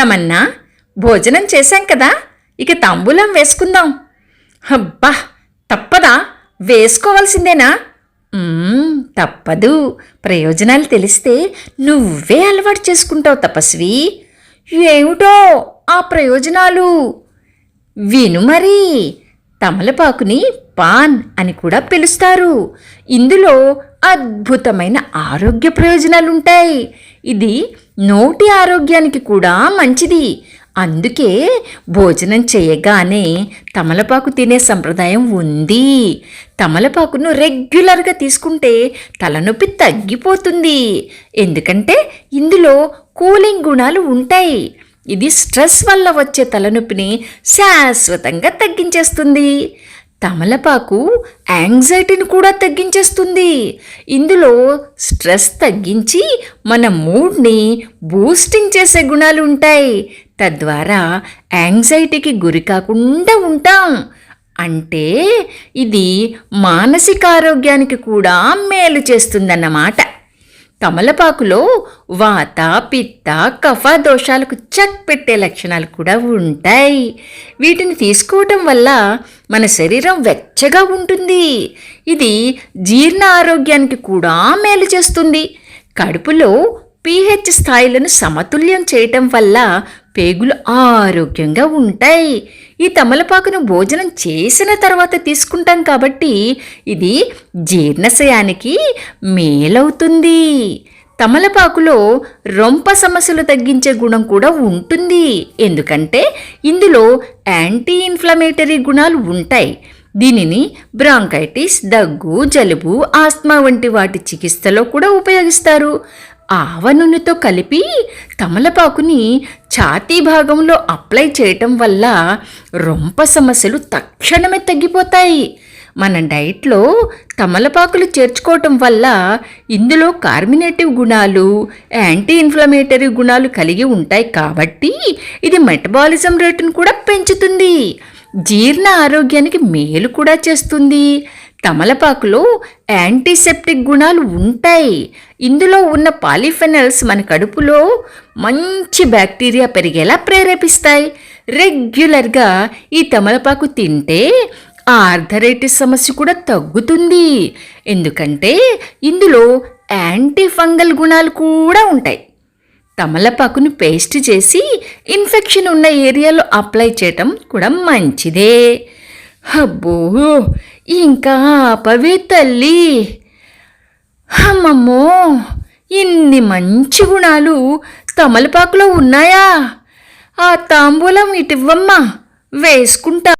తమన్నా భోజనం చేశాం కదా ఇక తాంబూలం వేసుకుందాం. అబ్బా తప్పదా వేసుకోవాల్సిందేనా? తప్పదు. ప్రయోజనాలు తెలిస్తే నువ్వే అలవాటు చేసుకుంటావు తపస్వి. ఏమిటో ఆ ప్రయోజనాలు? విను మరి. తమలపాకుని పాన్ అని కూడా పిలుస్తారు. ఇందులో అద్భుతమైన ఆరోగ్య ప్రయోజనాలుంటాయి. ఇది నోటి ఆరోగ్యానికి కూడా మంచిది. అందుకే భోజనం చేయగానే తమలపాకు తినే సంప్రదాయం ఉంది. తమలపాకును రెగ్యులర్గా తీసుకుంటే తలనొప్పి తగ్గిపోతుంది. ఎందుకంటే ఇందులో కూలింగ్ గుణాలు ఉంటాయి. ఇది స్ట్రెస్ వల్ల వచ్చే తలనొప్పిని శాశ్వతంగా తగ్గించేస్తుంది. తమలపాకు యాంగ్జైటీని కూడా తగ్గించేస్తుంది. ఇందులో స్ట్రెస్ తగ్గించి మన మూడ్ని బూస్టింగ్ చేసే గుణాలు ఉంటాయి. తద్వారా యాంగ్జైటీకి గురి కాకుండా ఉంటాం. అంటే ఇది మానసిక ఆరోగ్యానికి కూడా మేలు చేస్తుందన్నమాట. తమలపాకులో వాత పిత్త కఫ దోషాలకు చెక్ పెట్టే లక్షణాలు కూడా ఉంటాయి. వీటిని తీసుకోవటం వల్ల మన శరీరం వెచ్చగా ఉంటుంది. ఇది జీర్ణ ఆరోగ్యానికి కూడా మేలు చేస్తుంది. కడుపులో పీహెచ్ స్థాయిలను సమతుల్యం చేయటం వల్ల పేగులు ఆరోగ్యంగా ఉంటాయి. ఈ తమలపాకును భోజనం చేసిన తర్వాత తీసుకుంటాం కాబట్టి ఇది జీర్ణశయానికి మేలవుతుంది. తమలపాకులో రొంప సమస్యలు తగ్గించే గుణం కూడా ఉంటుంది. ఎందుకంటే ఇందులో యాంటీ ఇన్ఫ్లమేటరీ గుణాలు ఉంటాయి. దీనిని బ్రాంకైటిస్ దగ్గు జలుబు ఆస్మా వంటి వాటి చికిత్సలో కూడా ఉపయోగిస్తారు. ఆవ నూనెతో కలిపి తమలపాకుని ఛాతీ భాగంలో అప్లై చేయటం వల్ల రొంప సమస్యలు తక్షణమే తగ్గిపోతాయి. మన డైట్లో తమలపాకులు చేర్చుకోవటం వల్ల ఇందులో కార్మినేటివ్ గుణాలు యాంటీ ఇన్ఫ్లమేటరీ గుణాలు కలిగి ఉంటాయి కాబట్టి ఇది మెటబాలిజం రేటును కూడా పెంచుతుంది. జీర్ణ ఆరోగ్యానికి మేలు కూడా చేస్తుంది. తమలపాకులో యాంటీసెప్టిక్ గుణాలు ఉంటాయి. ఇందులో ఉన్న పాలిఫెనల్స్ మన కడుపులో మంచి బ్యాక్టీరియా పెరిగేలా ప్రేరేపిస్తాయి. రెగ్యులర్గా ఈ తమలపాకు తింటే ఆ ఆర్థరైటిస్ సమస్య కూడా తగ్గుతుంది. ఎందుకంటే ఇందులో యాంటీ ఫంగల్ గుణాలు కూడా ఉంటాయి. తమలపాకును పేస్ట్ చేసి ఇన్ఫెక్షన్ ఉన్న ఏరియాలో అప్లై చేయటం కూడా మంచిదే. అబ్బో! ఇంకా ఆపవే తల్లి. అమ్మమ్మో ఇన్ని మంచి గుణాలు తమలపాకులో ఉన్నాయా? ఆ తాంబూలం ఇటివ్వమ్మా వేసుకుంటా.